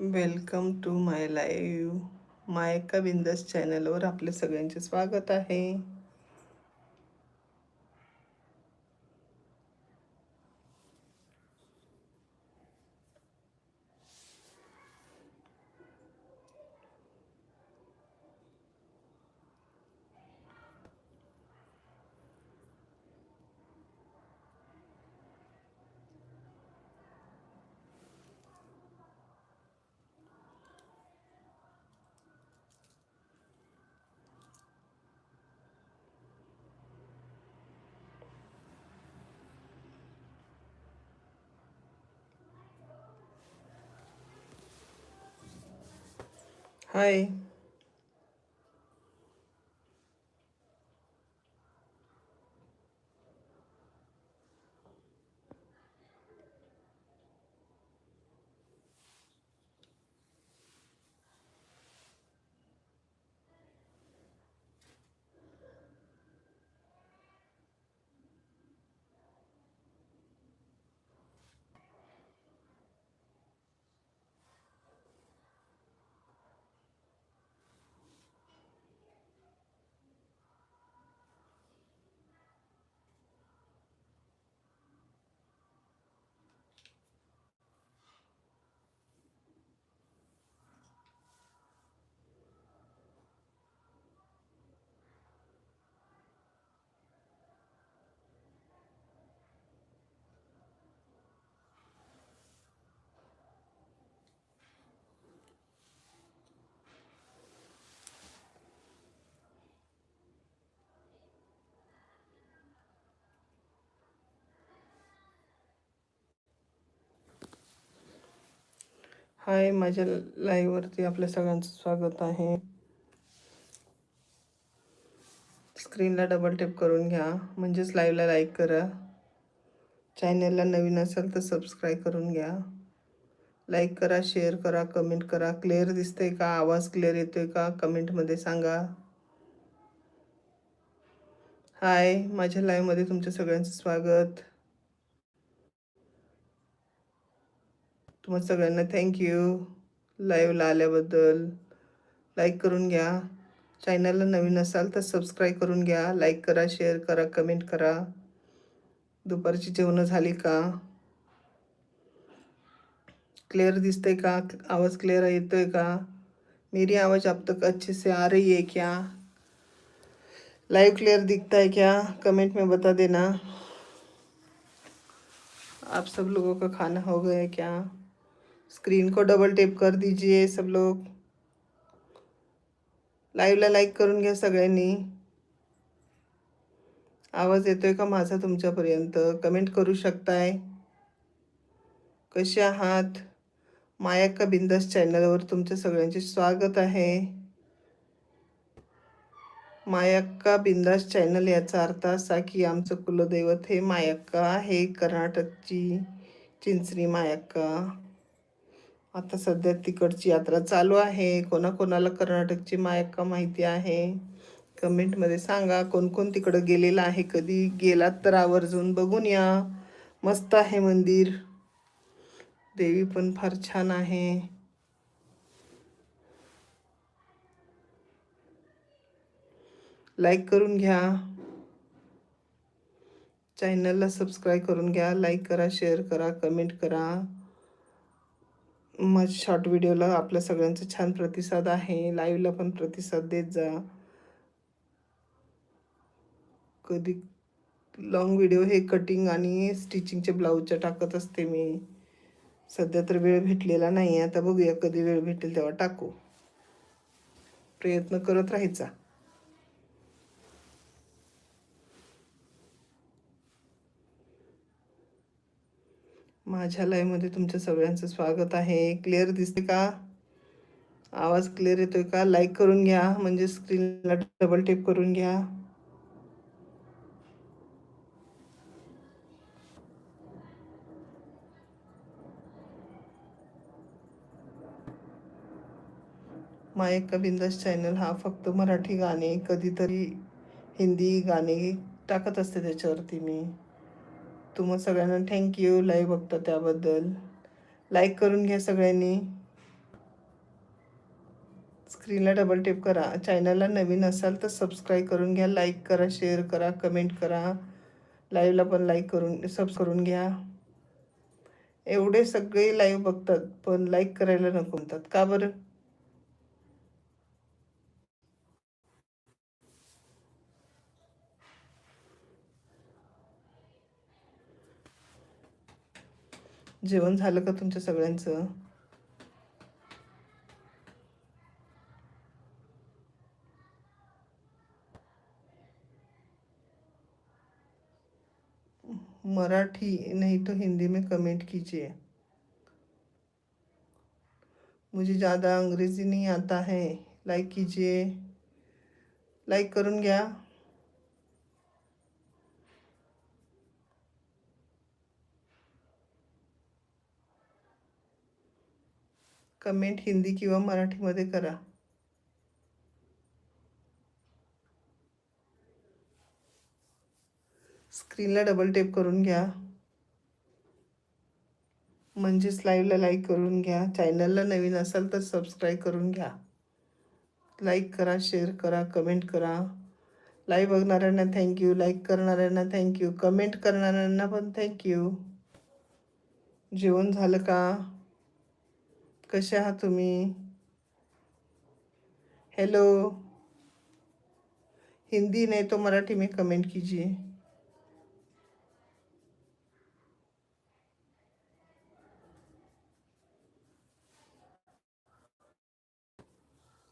Welcome to my live Mayka Bindas चॅनलवर आपले सगळ्यांचे स्वागत आहे. हाय हाय माझ्या लाईव्हवरती आपल्या सगळ्यांचं स्वागत आहे. स्क्रीनला डबल टेप करून घ्या म्हणजेच लाईव्हला लाईक करा. चॅनलला नवीन असेल तर सबस्क्राईब करून घ्या. लाईक करा शेअर करा कमेंट करा. क्लिअर दिसतंय का? आवाज क्लिअर येतोय का? कमेंटमध्ये सांगा. हाय माझ्या लाईव्हमध्ये तुमच्या सगळ्यांचं स्वागत. तुम्हाला सगळ्यांना थँक्यू लाईव्हला आल्याबद्दल लाईक करून घ्या. चॅनलला नवीन असाल तर सबस्क्राईब करून घ्या. लाईक करा शेअर करा कमेंट करा. दुपारची जेवणं झाली का? क्लिअर दिसतंय का? आवाज क्लियर येतोय का? मेरी आवाज़ आप तक अच्छे से आ रही है क्या? लाइव क्लियर दिखता है क्या? कमेंट में बता देना. आप सब लोगों का खाना हो गया क्या? स्क्रीन को डबल टेप कर दीजिए सब लोग। लाईव्हला लाईक करून घ्या सगळ्यांनी. आवाज येतोय का माझा तुमच्यापर्यंत? कमेंट करू शकताय. कसे आहात? मायाक्का बिंदास चॅनलवर तुमच्या सगळ्यांचे स्वागत आहे. मायाक्का बिंदास चॅनल याचा अर्थ असा की आमचं कुलदैवत हे मायाक्का आहे? कर्नाटकची चिंचणी मायाक्का आता सध्या तिकडची यात्रा चालू आहे. कोणाकोणाला कर्नाटकची मायक्का माहिती आहे? कमेंटमध्ये सांगा. कोण कोण तिकडं गेलेलं आहे? कधी गेलात तर आवर्जून बघून या. मस्त आहे मंदिर. देवी पण फार छान आहे. लाईक करून घ्या. चॅनलला सबस्क्राईब करून घ्या. लाईक करा शेअर करा कमेंट करा. मग शॉर्ट व्हिडिओला आपल्या सगळ्यांचा छान प्रतिसाद आहे. लाईव्हला पण प्रतिसाद देत जा. कधी लॉंग व्हिडिओ हे कटिंग आणि स्टिचिंगचे ब्लाऊजच्या टाकत असते मी. सध्या तर वेळ भेटलेला नाही आता बघूया कधी वेळ भेटेल तेव्हा टाकू. प्रयत्न करत राहायचा. माझ्या लाईव्हमध्ये तुमच्या सगळ्यांचं स्वागत आहे. क्लिअर दिसते का? आवाज क्लिअर येतोय का? लाईक करून घ्या. म्हणजे स्क्रीनला डबल टेप करून घ्या. मायक्का बिंदास चॅनल हा फक्त मराठी गाणे. कधीतरी हिंदी गाणे टाकत असते त्याच्यावरती मी. तुम्हा सगळ्यांना थँक्यू लाईव्ह बघता त्याबद्दल. लाईक करून घ्या सगळ्यांनी. स्क्रीनला डबल टेप करा. चॅनलला नवीन असाल तर सबस्क्राईब करून घ्या. लाईक करा शेअर करा कमेंट करा. लाईव्हला पण लाईक करून सब करून घ्या. एवढे सगळे लाईव्ह बघतात पण लाईक करायला नको म्हणतात. का बरं? जेवण झालं का तुमच्या सगळ्यांचं? मराठी नहीं तो हिंदी में कमेंट कीजिए. मुझे ज़्यादा अंग्रेज़ी नहीं आता है. लाइक कीजिए. लाइक करून घ्या. कमेंट हिंदी किंवा मराठीमध्ये करा. स्क्रीनला डबल टेप करून घ्या. म्हणजेच लाईव्हला लाईक करून घ्या. चॅनलला नवीन असाल तर सबस्क्राईब करून घ्या. लाईक करा शेअर करा कमेंट करा. लाईव्ह बघणाऱ्यांना थँक्यू लाईक करणाऱ्यांना थँक्यू कमेंट करणाऱ्यांना पण थँक्यू जेवण झालं का? कसे आहात तुम्ही? हेलो हिंदी नहीं तो मराठी में कमेंट कीजिए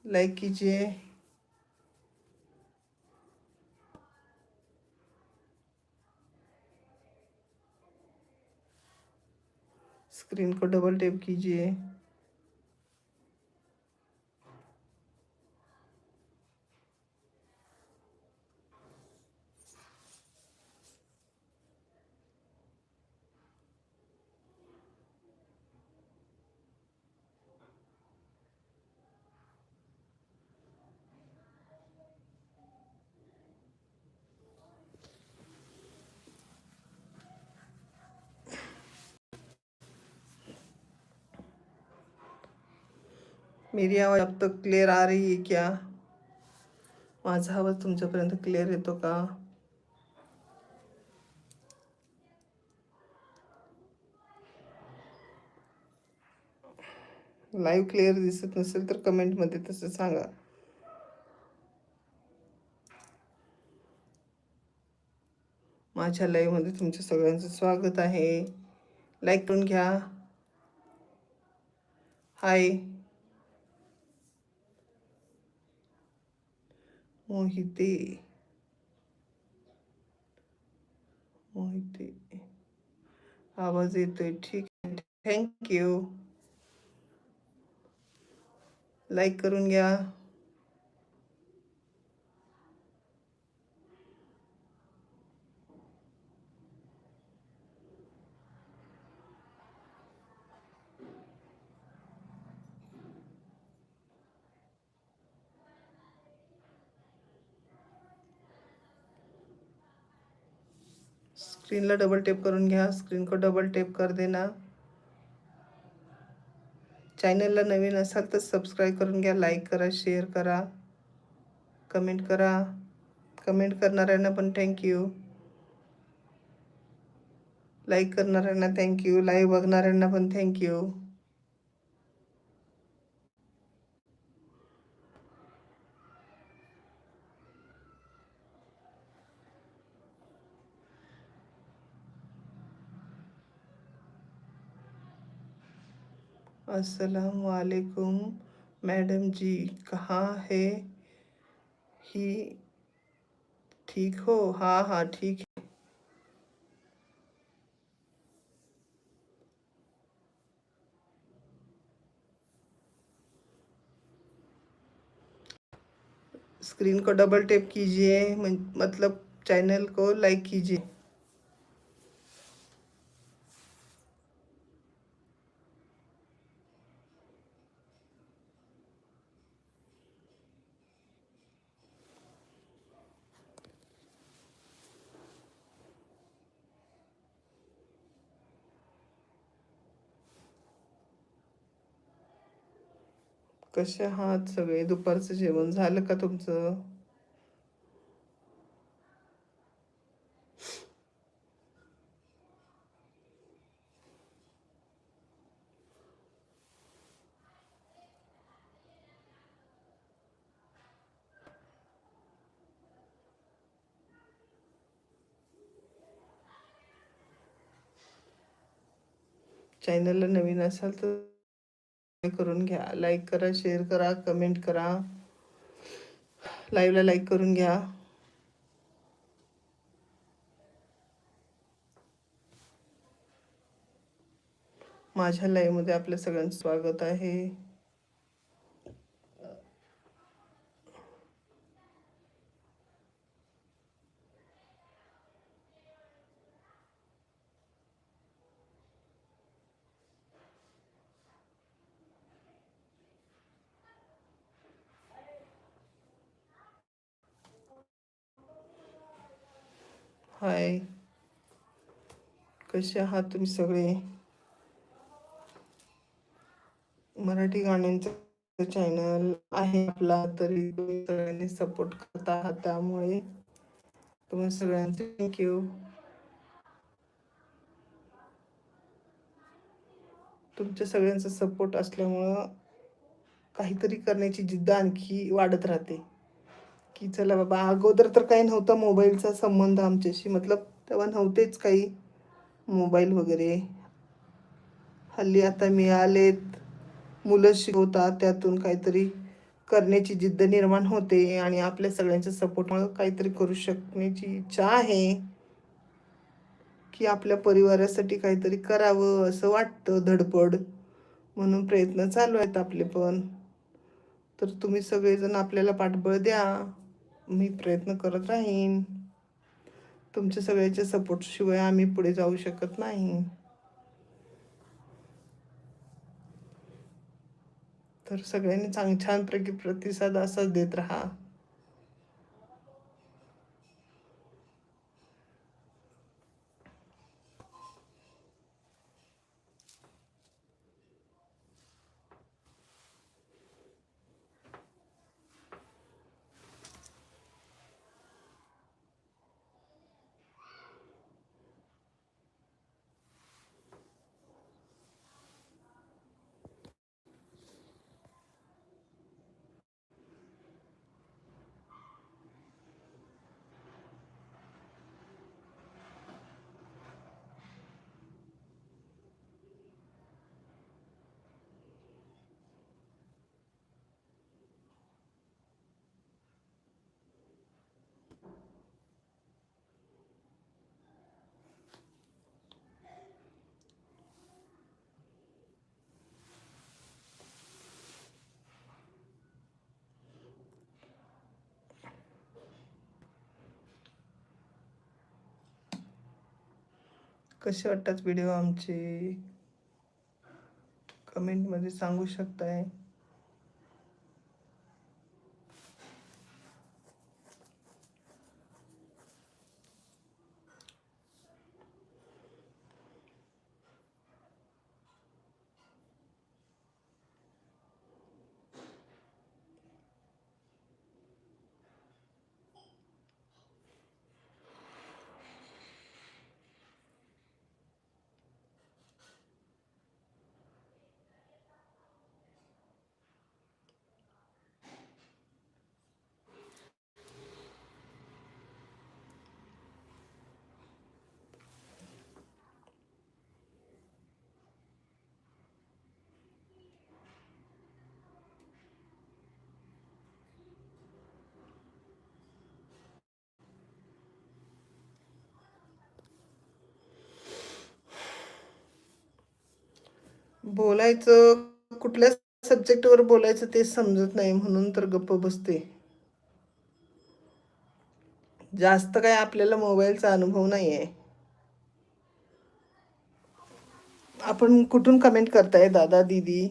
लाइक कीजिए स्क्रीन को डबल टैप कीजिए मेरी आवाज़ अब तक क्लियर आ रही है क्या? माझा आवाज तुमच्यापर्यंत क्लिअर येतो का? लाईव्ह क्लिअर दिसत नसेल तर कमेंटमध्ये तसं सांगा. माझ्या लाईव्हमध्ये तुमच्या सगळ्यांचं स्वागत आहे. लाईक करून घ्या. हाय मोहिते मोहिते आवाज येतोय ठीक आहे थँक्यू लाईक करून घ्या स्क्रीनला डबल टेप करून घ्या. स्क्रीन को डबल टेप कर देना. चॅनलला नवीन असाल तो सब्सक्राइब करून लाईक करा शेयर करा. कमेंट करा. कमेंट करना करणाऱ्यांना पण thank you like thank you live बगना पण थँक्यू अस्सलाम वालेकुम मैडम जी, कहाँ है? ही, ठीक हो? हाँ हाँ ठीक है। स्क्रीन को डबल टैप कीजिए मतलब चैनल को लाइक कीजिए। कसे आहात सगळे? दुपारचं जेवण झालं का तुमचं? चॅनलला नवीन असाल तर करून घ्या. लाईक करा शेअर करा कमेंट करा. लाईव्हला लाईक करून घ्या. माझ्या लाईव्हमध्ये आपल्या सगळ्यांचं स्वागत आहे. हाय कसे आहात तुम्ही सगळे? मराठी गाण्यांचं चॅनल आहे आपला तरी तुम्ही सगळ्यांनी सपोर्ट करत आहात त्यामुळे तुम्ही सगळ्यांचे थँक्यू तुमच्या सगळ्यांचा सपोर्ट असल्यामुळं काहीतरी करण्याची जिद्द आणखी वाढत राहते. की चला बाबा अगोदर तर काही नव्हता मोबाईलचा संबंध आमच्याशी. मतलब तेव्हा नव्हतेच काही मोबाईल वगैरे. हल्ली आता मिळालेत. मुलं शिकवतात त्यातून काहीतरी करण्याची जिद्द निर्माण होते आणि आपल्या सगळ्यांच्या सपोर्टमुळं काहीतरी करू शकण्याची इच्छा आहे. की आपल्या परिवारासाठी काहीतरी करावं असं वाटतं धडपड. म्हणून प्रयत्न चालू आहेत आपले पण. तर तुम्ही सगळेजण आपल्याला पाठबळ द्या. मी प्रयत्न करत राहीन. तुमच्या सगळ्याच्या सपोर्टशिवाय आम्ही पुढे जाऊ शकत नाही. तर सगळ्यांनी चांग छानपैकी प्रतिसाद असाच देत राहा. कसे वाटतात व्हिडिओ आमचे? कमेंटमध्ये सांगू शकताय? बोलायचं कुठल्या सब्जेक्टवर बोलायचं ते समजत नाही म्हणून तर गप्प बसते. जास्त काय आपल्याला मोबाईलचा अनुभव नाही आहे आपण कुठून कमेंट करताय दादा दीदी?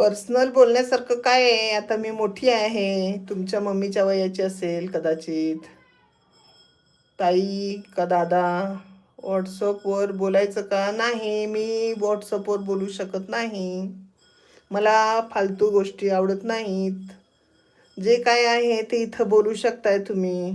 पर्सनल बोलण्यासारखं काय आहे? आता मी मोठी आहे. तुमच्या मम्मीच्या वयाची असेल कदाचित. ताई का दादा? व्हॉट्सअपवर बोलायचं का? नाही मी व्हॉट्सअपवर बोलू शकत नाही. मला फालतू गोष्टी आवडत नाहीत. जे काय आहे ते इथं बोलू शकताय तुम्ही.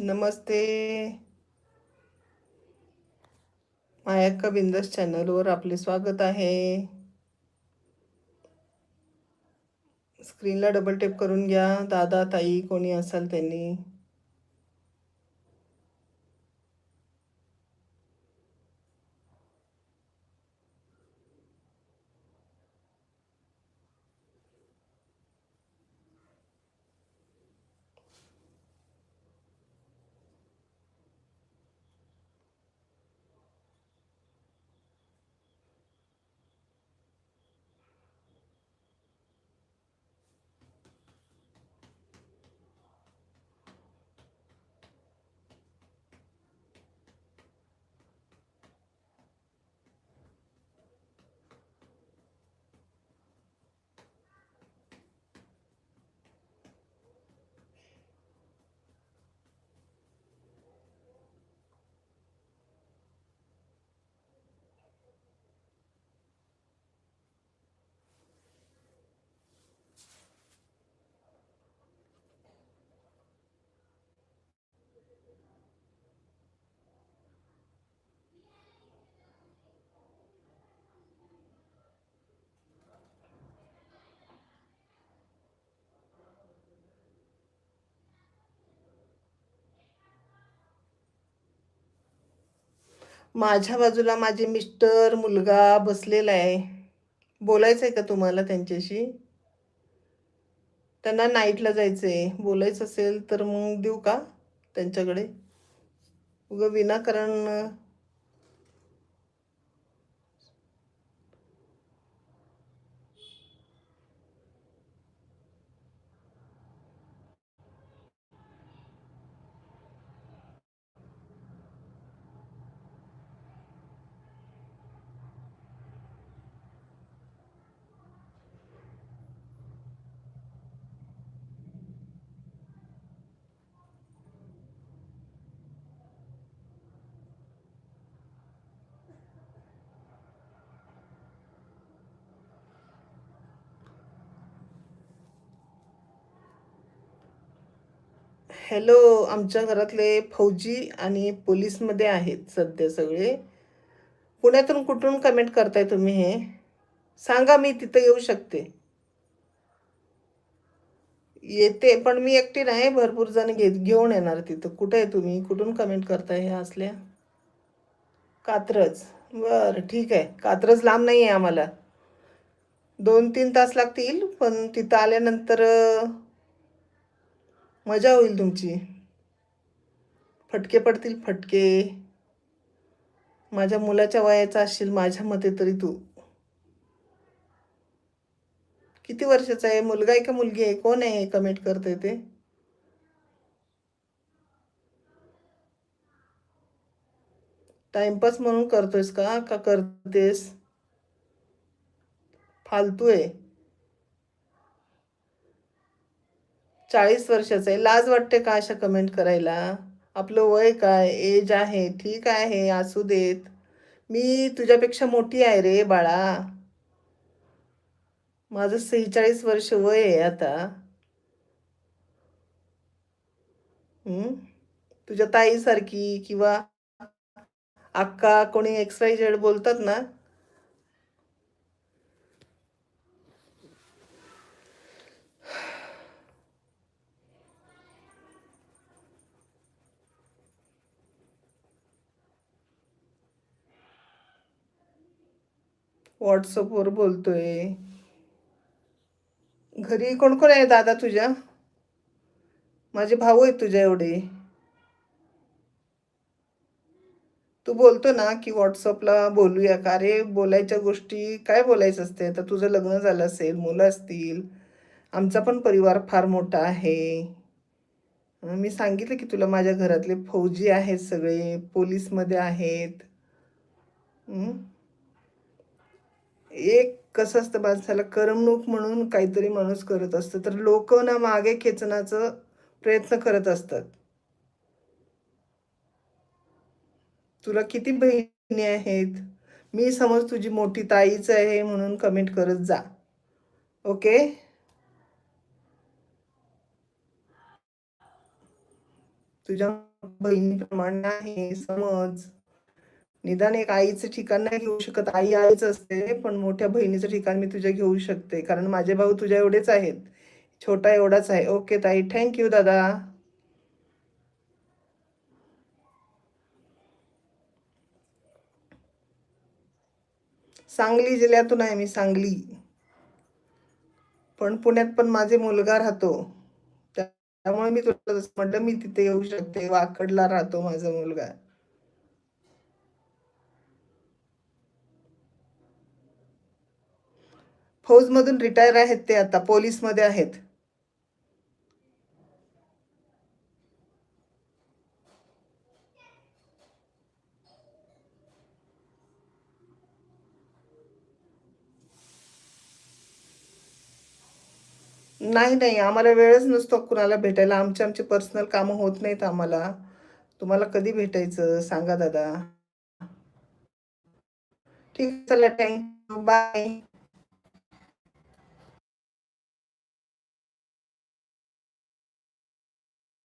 नमस्ते. मायाक्का बिंदस चॅनलवर आपले स्वागत आहे. स्क्रीनला डबल टेप करून घ्या. दादा ताई कोणी असाल त्यांनी. माझ्या बाजूला माझे मिस्टर मुलगा बसलेला आहे. बोलायचं आहे का तुम्हाला त्यांच्याशी? त्यांना नाईटला जायचं आहे बोलायचं असेल तर मग देऊ का त्यांच्याकडे? उगं विनाकारण हॅलो आमच्या घरातले फौजी आणि पोलीसमध्ये आहेत सध्या सगळे. पुण्यातून कुठून कमेंट करताय तुम्ही हे? सांगा मी तिथं येऊ शकते. येते पण मी एकटी नाही भरपूर जण घेत घेऊन येणार तिथं. कुठे आहे तुम्ही? कुठून कमेंट करताय ह्या असल्या? कात्रज. बरं ठीक आहे. कात्रज लांब नाही आहे आम्हाला. दोन तीन तास लागतील पण तिथं आल्यानंतर मजा होईल तुमची. फटके पडतील फटके. माझ्या मुलाच्या वयाचा असशील माझ्या मते तरी तू. किती वर्षाचा आहे? मुलगा आहे का मुलगी आहे? कोण आहे कमेंट करते ते? टाइमपास म्हणून करतोयस का? का करतेस? फालतू आहे. चाळीस वर्षाचा आहे. लाज वाटते का अशा कमेंट करायला? आपलं वय काय? एज आहे. ठीक आहे. असू देत. मी तुझ्यापेक्षा मोठी आहे रे बाळा. माझं सेहेचाळीस वर्ष वय आहे आता. तुझ्या ताईसारखी किंवा अक्का कोणी एक्स वाय झेड बोलतात ना? व्हॉट्सअपवर बोलतोय. घरी कोण कोण आहे दादा तुझ्या? माझे भाऊ आहेत तुझ्या एवढे. तू बोलतो ना की व्हॉट्सअपला बोलूया. का अरे बोलायच्या गोष्टी काय बोलायचं असते आता तुझं लग्न झालं असेल मुलं असतील. आमचा पण परिवार फार मोठा आहे. मी सांगितलं की तुला माझ्या घरातले फौजी आहेत सगळे पोलीसमध्ये आहेत. एक कसं असतं माणसाला करमणूक म्हणून काहीतरी माणूस करत असतं तर लोक ना मागे खेचण्याचा प्रयत्न करत असतात. तुला किती बहिणी आहेत? मी समज तुझी मोठी ताईच आहे म्हणून कमेंट करत जा. ओके? तुझ्या बहिणीप्रमाणे आहे समज. निदान एक आईचं ठिकाण नाही घेऊ शकत. आई आईच असते पण मोठ्या बहिणीचं ठिकाण मी तुझ्या घेऊ शकते. कारण माझे भाऊ तुझ्या एवढेच आहेत. छोटा एवढाच आहे. ओके ताई. थँक्यू दादा. सांगली जिल्ह्यातून आहे मी सांगली. पण पुण्यात पण माझे मुलगा राहतो. त्यामुळे मी तुला म्हटलं मी तिथे येऊ शकते. वाकडला राहतो माझा मुलगा. फौजमधून रिटायर आहेत ते आता पोलीसमध्ये आहेत. नाही नाही आम्हाला वेळच नसतो कुणाला भेटायला. आमचे आमचे पर्सनल कामं होत नाहीत आम्हाला. तुम्हाला कधी भेटायचं? सांगा दादा. ठीक आहे चला थँक्यू बाय